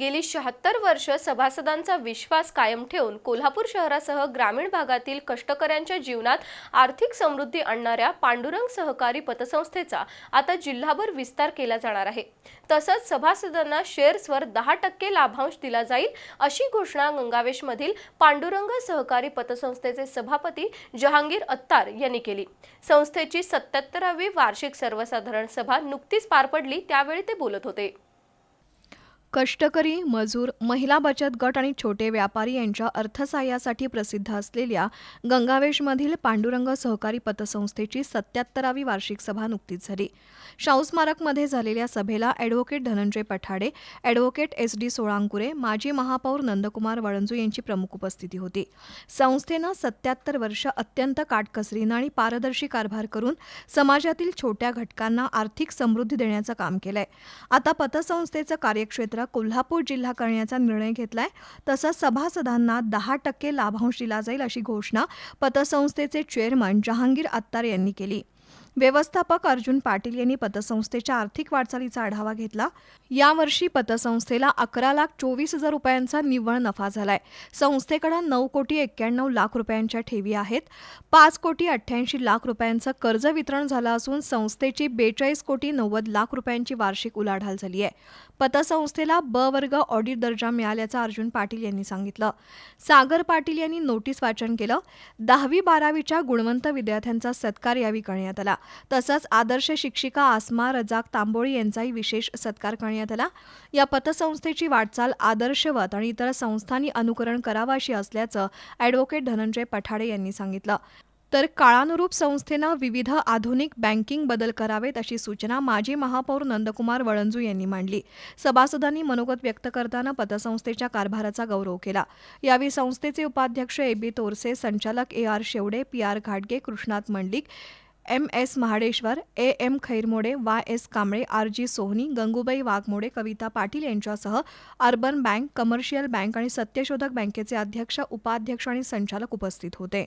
गेली शहात्तर वर्ष सभासदांचा विश्वास कायम ठेवून कोल्हापूर शहरासह ग्रामीण भागातील कष्टकऱ्यांच्या जीवनात आर्थिक समृद्धी आणणाऱ्या पांडुरंग सहकारी पतसंस्थेचा आता जिल्हाभर विस्तार केला जाणार आहे. तसंच सभासदांना शेअर्सवर दहा टक्के लाभांश दिला जाईल अशी घोषणा गंगावेशमधील पांडुरंग सहकारी पतसंस्थेचे सभापती जहांगीर अत्तार यांनी केली. संस्थेची सत्याहत्तरावी वार्षिक सर्वसाधारण सभा नुकतीच पार पडली त्यावेळी ते बोलत होते. कष्टकरी मजूर महिला बचत गट आणि छोटे व्यापारी यांच्या अर्थसहाय्यासाठी प्रसिद्ध असलेल्या गंगावेशमधील पांडुरंग सहकारी पतसंस्थेची सत्याहत्तरावी वार्षिक सभा नुकतीच झाली. शाहू स्मारकमध्ये झालेल्या सभेला advocate Dhananjay Pathade advocate S D Solankure माजी महापौर नंदकुमार वळंजू यांची प्रमुख उपस्थिती होती. संस्थेनं सत्याहत्तर वर्ष अत्यंत काटकसरीनं आणि पारदर्शी कारभार करून समाजातील छोट्या घटकांना आर्थिक समृद्धी देण्याचं काम केलंय. आता पतसंस्थेचं कार्यक्षेत्र कोल्हापूर जिल्हा करण्याचा निर्णय घेतलाय. तसंच सभासदांना दहा टक्के लाभांश दिला जाईल अशी घोषणा पतसंस्थेचे चेअरमन जहांगीर अत्तार यांनी केली. व्यवस्थापक अर्जुन पाटील यांनी पतसंस्थेच्या आर्थिक वाटचालीचा आढावा घेतला. यावर्षी पतसंस्थेला अकरा लाख चोवीस हजार रुपयांचा निव्वळ नफा झालाय. संस्थेकडे नऊ कोटी एक्क्याण्णव लाख रुपयांच्या ठेवी आहेत. पाच कोटी अठ्ठ्याऐंशी लाख रुपयांचं कर्ज वितरण झालं असून संस्थेची बेचाळीस कोटी नव्वद लाख रुपयांची वार्षिक उलाढाल झाली आहे. पतसंस्थेला ब वर्ग ऑडिट दर्जा मिळाल्याचं अर्जुन पाटील यांनी सांगितलं. सागर पाटील यांनी नोटीस वाचन केलं. दहावी बारावीच्या गुणवंत विद्यार्थ्यांचा सत्कार यावेळी करण्यात आला. तसंच आदर्श शिक्षिका आसमा रजाक तांबोळी यांचाही विशेष सत्कार करण्यात आला. या पतसंस्थेची वाटचाल आदर्शवत आणि इतर संस्थांनी अनुकरण करावं अशी असल्याचं ॲडव्होकेट धनंजय पठाडे यांनी सांगितलं. तर काळानुरूप संस्थेनं विविध आधुनिक बँकिंग बदल करावेत अशी सूचना माजी महापौर नंदकुमार वळंजू यांनी मांडली. सभासदांनी मनोगत व्यक्त करताना पतसंस्थेच्या कारभाराचा गौरव केला. यावेळी संस्थेचे उपाध्यक्ष ए बी तोरसे संचालक A R Shevde P R घाटगे Krishnat Mandlik M S Mahadeshwar A M Khairmode Y S Kamble R G Sohani Gangubai Waghmode Kavita Patil यांच्यासह अर्बन बँक कमर्शियल बँक आणि सत्यशोधक बँकेचे अध्यक्ष उपाध्यक्ष आणि संचालक उपस्थित होते.